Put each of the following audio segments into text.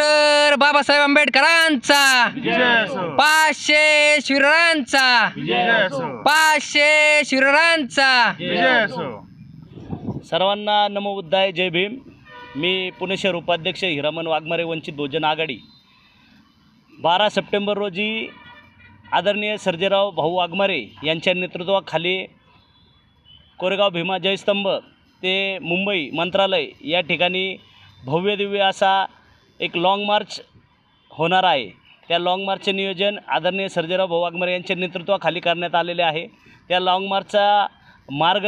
Doctor Babasaheb आंबेडकरांचा. विजय असो पाचशे असो पाचशे असो सर्वांना नमो बुद्धाय जय भीम. मी पुणे शहर उपाध्यक्ष हिरामन वाघमारे वंचित बहुजन आघाडी. बारा सप्टेंबर रोजी आदरणीय सर्जेराव भाऊ वाघमारे यांच्या नेतृत्वाखाली कोरेगाव भीमा जयस्तंभ ते मुंबई मंत्रालय या ठिकाणी भव्य दिव्य असा एक लाँग मार्च होणार आहे. त्या लाँग मार्चचे नियोजन आदरणीय सर्जेराव भाऊ वाघमारे यांच्या नेतृत्वाखाली करण्यात आलेले आहे. त्या लाँग मार्चचा मार्ग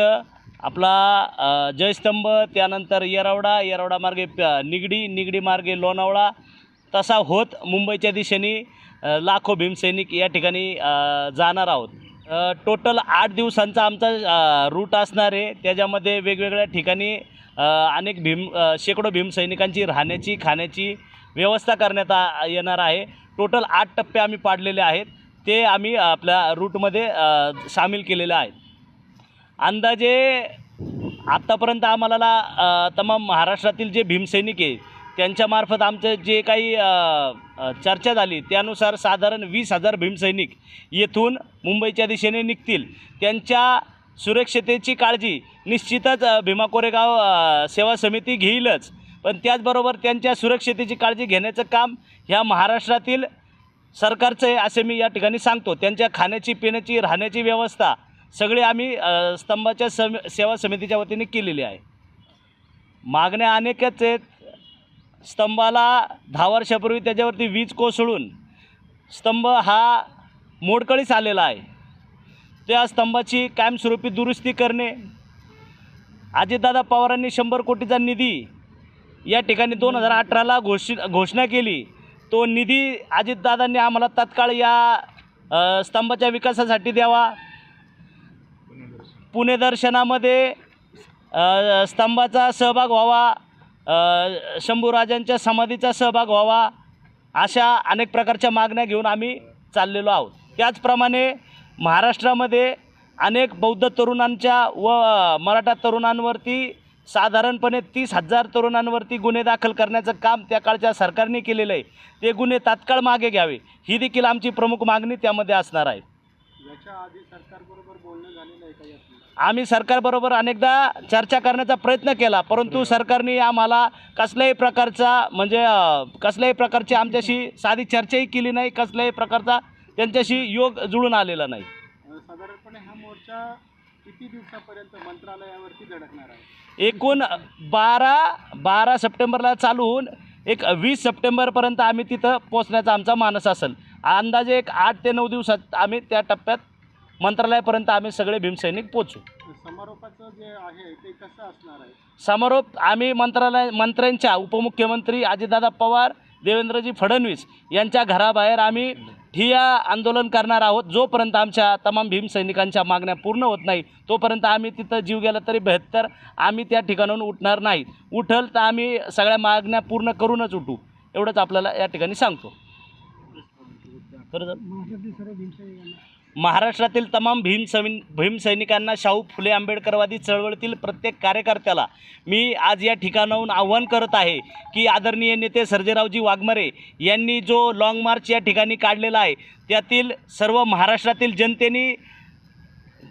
आपला जयस्तंभ त्यानंतर येरावडा येरावडा मार्गे निगडी निगडी मार्गे लोणावळा. तसा होत मुंबईच्या दिशेने लाखो भीमसैनिक या ठिकाणी जाणार आहोत. टोटल आठ दिवसांचा आमचा रूट असणार आहे. त्याच्यामध्ये वेगवेगळ्या ठिकाणी अनेक भीम शेकडो भीमसैनिकांची राहण्याची खाण्याची व्यवस्था करण्यात आ येणार आहे. टोटल आठ टप्पे आम्ही पाडलेले आहेत. ते आम्ही आपल्या रूटमध्ये सामील केलेले आहेत. अंदाजे आत्तापर्यंत आम्हाला तमाम महाराष्ट्रातील जे भीमसैनिक आहे त्यांच्यामार्फत आमचं जे काही चर्चा झाली त्यानुसार साधारण वीस हजार भीमसैनिक येथून मुंबईच्या दिशेने निघतील. त्यांच्या सुरक्षतेची काळजी. निश्चितच भीमा कोरेगाव सेवा समिती घेईलच. पण त्याचबरोबर त्यांच्या सुरक्षतेची काळजी घेण्याचं काम ह्या महाराष्ट्रातील सरकारचं आहे असे मी या ठिकाणी सांगतो. त्यांच्या खाण्याची पिण्याची राहण्याची व्यवस्था सगळी आम्ही स्तंभाच्या सम सेवा समितीच्या वतीने केलेली आहे. मागण्या अनेकच आहेत. स्तंभाला दहा वर्षापूर्वी त्याच्यावरती वीज कोसळून स्तंभ हा मोडकळीस आलेला आहे. त्या स्तंभाची कायमस्वरूपी दुरुस्ती करणे अजितदादा पवारांनी शंभर कोटीचा निधी या ठिकाणी दोन हजार अठराला घोषित घोषणा केली. तो निधी अजितदादांनी आम्हाला तत्काळ या स्तंभाच्या विकासासाठी द्यावा. पुणे दर्शनामध्ये स्तंभाचा सहभाग व्हावा. शंभूराजांच्या समाधीचा सहभाग व्हावा. अशा अनेक प्रकारच्या मागण्या घेऊन आम्ही चाललेलो आहोत. त्याचप्रमाणे महाराष्ट्रामध्ये अनेक बौद्ध तरुणांच्या व मराठा तरुणांवरती साधारणपणे तीस हजार तरुणांवरती गुन्हे दाखल करण्याचं काम त्या काळच्या सरकारने केलेलं आहे. ते गुन्हे तात्काळ मागे घ्यावे. ही देखील आमची प्रमुख मागणी त्यामध्ये असणार आहे. आम्ही सरकारबरोबर अनेकदा चर्चा करण्याचा प्रयत्न केला परंतु सरकारने आम्हाला कसल्याही प्रकारचा म्हणजे कसल्याही प्रकारची आमच्याशी साधी चर्चाही केली नाही कसल्याही प्रकारचा त्यांच्याशी योग जुळून आलेला नाही. साधारणपणे हा मोर्चा किती दिवसापर्यंत मंत्रालयावरती धडकणार आहे? एकूण बारा बारा सप्टेंबरला चालू होऊन एक वीस सप्टेंबरपर्यंत आम्ही तिथं पोचण्याचा आमचा मानस असेल. अंदाजे एक आठ ते नऊ दिवसात आम्ही त्या टप्प्यात मंत्रालयापर्यंत आम्ही सगळे भीमसैनिक पोचू समारोपाचं जे आहे ते कसं असणार आहे? समारोप आम्ही मंत्रालय मंत्र्यांच्या उपमुख्यमंत्री अजितदादा पवार देवेंद्रजी फडणवीस यांच्या घराबाहेर आम्ही ठिया आंदोलन करणार आहोत. जोपर्यंत आमच्या तमाम भीमसैनिकांच्या मागण्या पूर्ण होत नाही तोपर्यंत आम्ही तिथं जीव गेला तरी बेहत्तर आम्ही त्या ठिकाणाहून उठणार नाही. उठल तर आम्ही सगळ्या मागण्या पूर्ण करूनच उठू. एवढंच आपल्याला या ठिकाणी सांगतो. खरं तर महाराष्ट्रातील तमाम भीम भीमसैनिकांना शाहू फुले आंबेडकरवादी चळवळीतील प्रत्येक कार्यकर्त्याला मी आज या ठिकाणाहून आव्हान करत आहे की आदरणीय नेते सर्जेरावजी वाघमारे यांनी जो लाँग मार्च या ठिकाणी काढलेला आहे त्यातील सर्व महाराष्ट्रातील जनतेने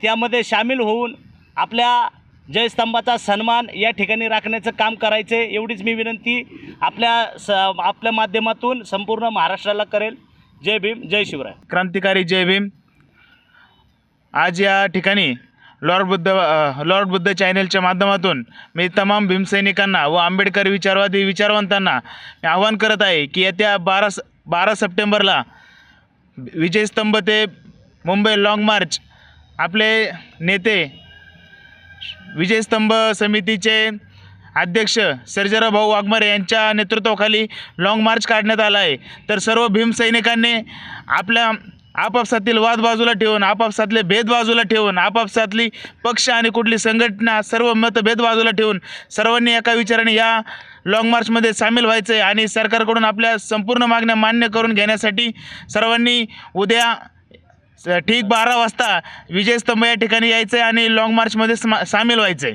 त्यामध्ये सामील होऊन आपल्या जयस्तंभाचा सन्मान या ठिकाणी राखण्याचं काम करायचं आहे एवढीच मी विनंती आपल्या स आपल्या माध्यमातून संपूर्ण महाराष्ट्राला करेल. जय भीम जय शिवराय. क्रांतिकारी जय भीम. आज या ठिकाणी लॉर्ड बुद्ध लॉर्ड बुद्ध चॅनेलच्या माध्यमातून मी तमाम भीमसैनिकांना व आंबेडकर विचारवादी विचारवंतांना आवाहन करत आहे की येत्या बारा स बारा सप्टेंबरला विजयस्तंभ ते मुंबई लाँग मार्च आपले नेते विजयस्तंभ समितीचे अध्यक्ष सर्जराव भाऊ वाघमारे यांच्या नेतृत्वाखाली लाँग मार्च काढण्यात आला आहे. तर सर्व भीमसैनिकांनी आपल्या आपापसातील वाद बाजूला ठेवून आपापसातले भेद बाजूला ठेवून आपापसातली पक्ष आणि कुठली संघटना सर्व मतभेद बाजूला ठेवून सर्वांनी एका विचाराने या लाँग मार्चमध्ये सामील व्हायचं आहे आणि सरकारकडून आपल्या संपूर्ण मागण्या मान्य करून घेण्यासाठी सर्वांनी उद्या ठीक बारा वाजता विजयस्तंभ या ठिकाणी यायचं आहे आणि लाँग मार्चमध्ये स्मा सामील व्हायचं आहे